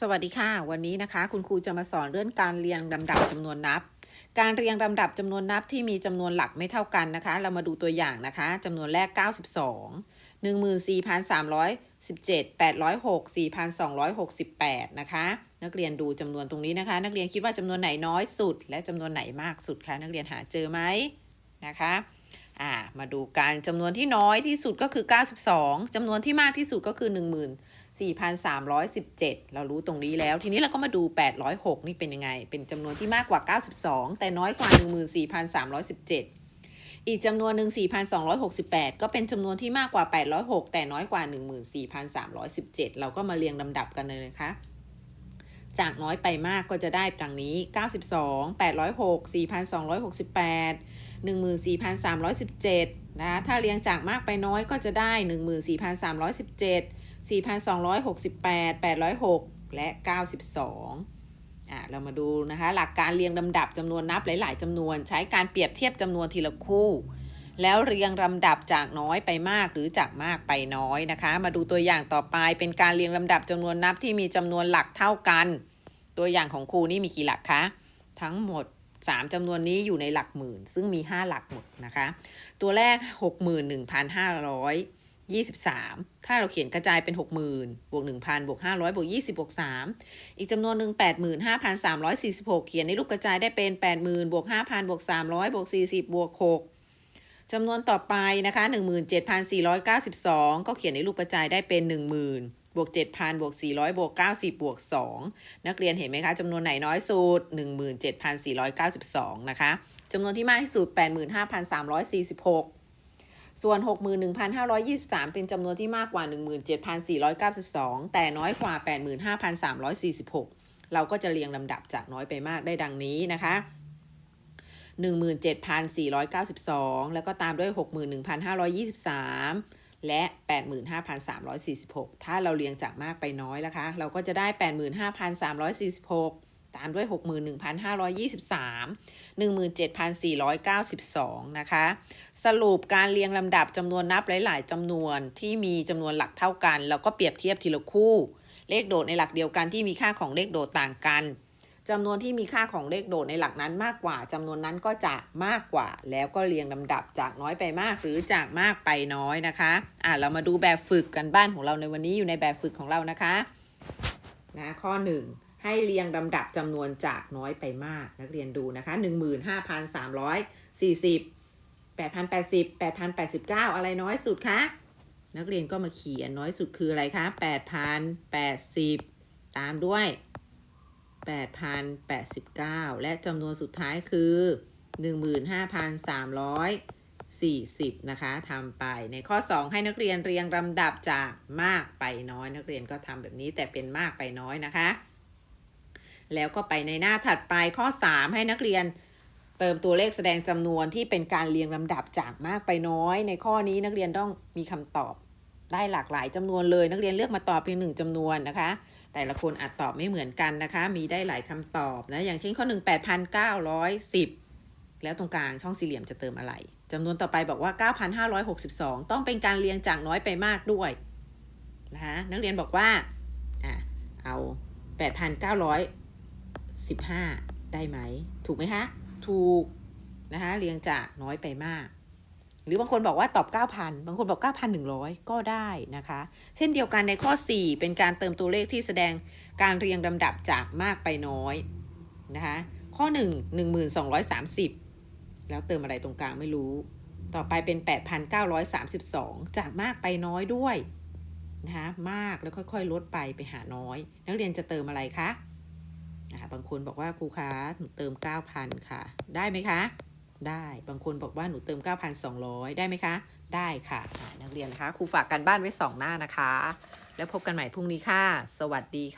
สวัสดีค่ะ วันนี้นะคะ คุณครูจะมาสอนเรื่องการเรียงลำดับจำนวนนับ การเรียงลำดับจำนวนนับที่มีจำนวนหลักไม่เท่ากันนะคะ เรามาดูตัวอย่างนะคะจำนวนแรก 92 14,317 806 4,268 นะคะ นักเรียนดูจำนวนตรงนี้นะคะ นักเรียนคิดว่าจำนวนไหนน้อยสุด และจำนวนไหนมากสุดคะนักเรียนหาเจอไหมนะคะอ่ามาดูการจำนวนที่น้อยที่สุดก็คือ 92จำนวนที่มากที่สุดก็คือ 1 4,317 เรารู้ตรงนี้แล้ว ทีนี้เราก็มาดู 806 นี่เป็นยังไง เป็นจำนวนที่มากกว่า 92 แต่น้อยกว่า 14,317 อีกจำนวนหนึ่ง4,268 ก็เป็นจำนวนที่มากกว่า 806 แต่น้อยกว่า 14,317 เราก็มาเรียงลำดับกันเลยนะคะจากน้อยไปมากก็จะได้ดังนี้ 92 806 4,268 14,317 นะ ถ้าเรียงจากมากไปน้อยก็จะได้ 14,317 4,268 806 และ 92อะเรามาดูนะคะ หลักการเรียงลำดับจำนวนนับหลาย ๆจำนวน ใช้การเปรียบเทียบจำนวนทีละคู่ แล้วเรียงลำดับจากน้อยไปมากหรือจากมากไปน้อยนะคะ มาดูตัวอย่างต่อไปเป็นการเรียงลำดับจำนวนนับที่มีจำนวนหลักเท่ากัน ตัวอย่างของครูนี่มีกี่หลักคะทั้งหมด3จำนวนนี้อยู่ในหลักหมื่น ซึ่งมี 5 หลักหมดนะคะ ตัวแรก 61,500 23 ถ้าเราเขียนกระจายเป็น 60,000 บวก 1,000 บวก 500 บวก 20 บวก 3 อีกจำนวนหนึ่ง85,346 เขียนในรูปกระจายได้เป็น 80,000 บวก 5,000 บวก 300 บวก 40 บวก 6จำนวนต่อไปนะคะ 17,492 ก็เขียนในรูปกระจายได้เป็น 10,000 บวก 7,000 บวก 400 บวก 90 บวก 2 นักเรียนเห็นไหมคะจำนวนไหนน้อยสุด 17,492 นะคะจำนวนที่มากที่สุด 85,346 ส่วน 61,523 เป็นจำนวนที่มากกว่า 17,492 แต่น้อยกว่า 85,346 เราก็จะเรียงลำดับจากน้อยไปมากได้ดังนี้นะคะ17,492 แล้วก็ตามด้วย 61,523 และ 85,346 ถ้าเราเรียงจากมากไปน้อยนะคะ เราก็จะได้ 85,346 ตามด้วย 61,523 17,492 นะคะ สรุปการเรียงลำดับจำนวนนับหลาย ๆจำนวนที่มีจำนวนหลักเท่ากัน แล้วก็เปรียบเทียบทีละคู่ เลขโดดในหลักเดียวกันที่มีค่าของเลขโดดต่างกันจำนวนที่มีค่าของเลขโดดในหลักนั้นมากกว่าจำนวนนั้นก็จะมากกว่า แล้วก็เรียงลำดับจากน้อยไปมากหรือจากมากไปน้อยนะคะ อะเรามาดูแบบฝึกกันบ้านของเราในวันนี้อยู่ในแบบฝึกของเรานะคะ นะข้อหนึ่ง ให้เรียงลำดับจำนวนจากน้อยไปมาก นักเรียนดูนะคะ 15,340 8,080 8,089 อะไรน้อยสุดคะ นักเรียนก็มาเขียนน้อยสุดคืออะไรคะ8,080 ตามด้วย 8,089 และจำนวนสุดท้ายคือ 15,340 นะคะทำไปในข้อ 2 ให้นักเรียนเรียงลำดับจากมากไปน้อย นักเรียนก็ทำแบบนี้แต่เป็นมากไปน้อยนะคะ แล้วก็ไปในหน้าถัดไปข้อ 3 ให้นักเรียน เติมตัวเลขแสดงจำนวนที่เป็นการเรียงลำดับจากมากไปน้อย ในข้อนี้นักเรียนต้องมีคำตอบได้หลากหลายจำนวนเลย นักเรียนเลือกมาตอบเพียงหนึ่งจำนวนนะคะ แต่ละคนอาจตอบไม่เหมือนกันนะคะ มีได้หลายคำตอบนะอย่างเช่นข้อ 1 8,910 แล้วตรงกลางช่องสี่เหลี่ยมจะเติมอะไรจำนวนต่อไปบอกว่า 9,562 ต้องเป็นการเรียงจากน้อยไปมากด้วยนะคะนักเรียนบอกว่าอะเอา 15 ได้ไหม ถูกไหมคะ ถูกนะคะเรียงจากน้อยไปมาก หรือบางคนบอกว่าตอบ 9,000 บางคนบอก 9,100 ก็ได้นะคะ เช่นเดียวกันในข้อ 4 เป็นการเติมตัวเลขที่แสดงการเรียงลำดับจากมากไปน้อยนะคะข้อ 1 1230 แล้วเติมอะไรตรงกลางไม่รู้ ต่อไปเป็น 8,932 จากมากไปน้อยด้วยนะคะมากแล้วค่อยๆ ลดไปไปหาน้อย นักเรียนจะเติมอะไรคะ นะคะบางคนบอกว่าครูคะหนูเติม 9,000 ค่ะ ได้ไหมคะ ได้บางคนบอกว่าหนูเติม 9,200 ได้ไหมคะ ได้ค่ะ นักเรียนนะคะครูฝากกันบ้านไว้ 2 หน้านะคะ แล้วพบกันใหม่พรุ่งนี้ค่ะ สวัสดีค่ะ